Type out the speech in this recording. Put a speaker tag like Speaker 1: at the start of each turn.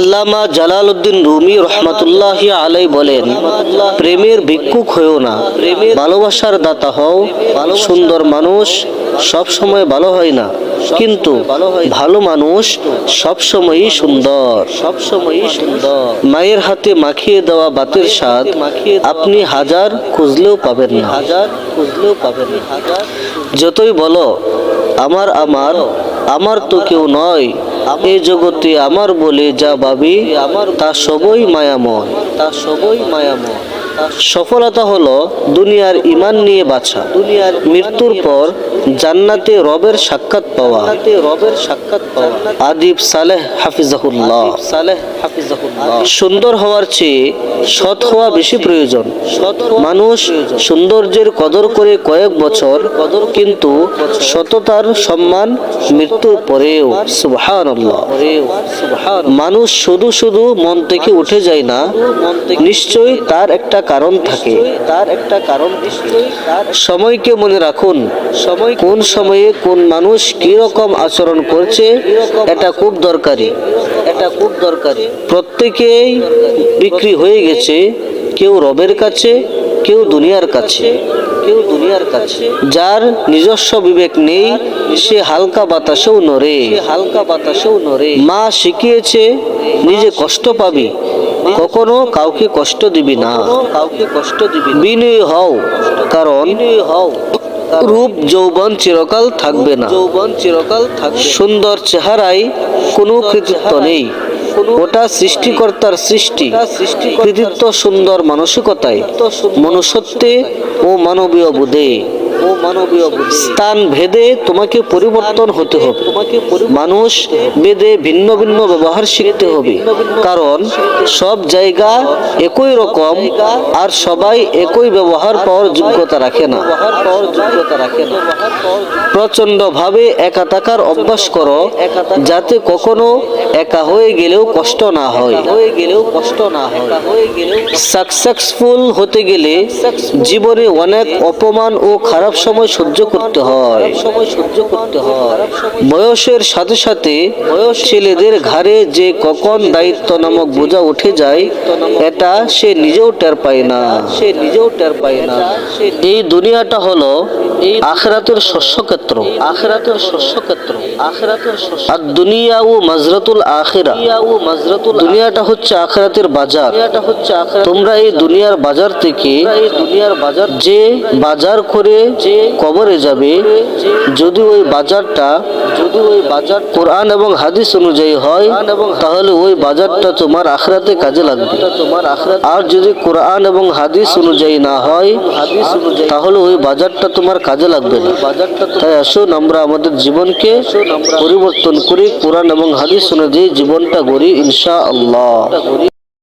Speaker 1: আল্লামা Jalaluddin Rumi রহমাতুল্লাহ আলাই বলেন, প্রেমের ভিক্ষুক হয়েও না। ভালোবাসার দাতা হও, সুন্দর মানুষ সব সময় ভালো হয় না। কিন্তু ভালো মানুষ সব সময়ই সুন্দর। সব সময়ই সুন্দর মায়ের হাতে মাখিয়ে দেওয়া বাতের স্বাদ আপনি হাজার খুঁজলেও পাবেন না হাজার খুঁজলেও পাবেন না। যতই বলো, আমার আমার আমার তো কেউ নয়। এই জগতে আমার বলে যা ভাবি আমার তা সবই মায়াময় তা সবই মায়াময়। সফলতা হলো দুনিয়ার ইমান নিয়ে বাঁচা দুনিয়ার মৃত্যুর পর জান্নাতে রবের সাক্ষাৎ পাওয়া। রবের সাক্ষাৎ পাওয়া। আদিব সালেহ হাফিজাহুল্লাহ। সালেহ হাফিজাহুল্লাহ। সুন্দর হওয়ার চেয়ে সৎ হওয়া বেশি প্রয়োজন। মানুষ সৌন্দর্যের কদর করে কয়েক বছর কদর কিন্তু সততার সম্মান মৃত্যুর পরেও। সুবহানাল্লাহ। মানুষ শুধু শুধু মন থেকে উঠে যায় না। নিশ্চয়ই তার একটা কারণ থাকে। তার একটা কারণ সময়কে মনে রাখুন সময় কোন সময়ে কোন মানুষ কি রকম আচরণ করছে এটা খুব দরকারি। এটা খুব দরকারি। প্রত্যেকেই বিক্রি হয়ে গেছে কেউ রবের কাছে কেউ দুনিয়ার কাছে। কেউ দুনিয়ার কাছে। যার নিজস্ব বিবেক নেই সে হালকা বাতাসেও নড়ে। হালকা বাতাসেও নড়ে। মা শিখিয়েছে নিজে কষ্ট পাবি কখনো কাউকে কষ্ট দিবি না। কাউকে কষ্ট দিবি বিনয়ী হও কারণ হও রূপ যৌবন চিরকাল থাকবে না। যৌবন চিরকাল থাকবে সুন্দর চেহারায় কোনো কৃতিত্ব নেই। ওটা সৃষ্টিকর্তার সৃষ্টি। কৃতিত্ব সুন্দর মানসিকতায় মনুষ্যত্বে ও মানবীয় বোধে। ও মানবীয় স্থান ভেদে তোমাকে পরিবর্তন হতে হবে। মানুষ ভেদে ভিন্ন ভিন্ন ব্যবহার শিখতে হবে। কারণ সব জায়গা একই রকম আর সবাই একই ব্যবহার পাওয়ার যোগ্যতা রাখে না। প্রচণ্ড ভাবে একা থাকার অভ্যাস করো যাতে কখনো একা হয়ে গেলেও কষ্ট না হয়। হয়ে গেলেও কষ্ট না হয়। সাকসেসফুল হতে গেলে জীবনে অনেক অপমান ও খারাপ সময় সহ্য করতে হয়। সময় সহ্য করতে হয়। বয়সের সাথে সাথে ছেলেদের ঘাড়ে যে কখন দায়িত্ব নামক বোঝা উঠে যায় এটা সে নিজেও টের পায় না। সে নিজেও টের পায় না। এই দুনিয়াটা হলো এই আখরাতের শস্যক্ষেত্র। আখরাতের শস্যক্ষেত্র। আখরাতের আর দুনিয়া ও মাজরাতুল আখিরা। ও মাজরাতুল দুনিয়াটা হচ্ছে আখরাতের বাজার। দুনিয়াটা হচ্ছে তোমরা এই দুনিয়ার বাজার থেকে এই দুনিয়ার বাজার যে বাজার করে যে কবরে যাবে যদি ওই বাজারটা যদি ওই বাজার কোরআন এবং হাদিস অনুযায়ী হয় তাহলে ওই বাজারটা তোমার আখরাতে কাজে লাগবে। তোমার আখরাত আর যদি কোরআন এবং হাদিস অনুযায়ী না হয় হাদিস অনুযায়ী তাহলে ওই বাজারটা তোমার কাজে লাগবে না। তাই আসুন আমরা আমাদের জীবনকে পরিবর্তন করি, কোরআন এবং হাদিস অনুযায়ী জীবনটা গড়ি ইনশা আল্লাহ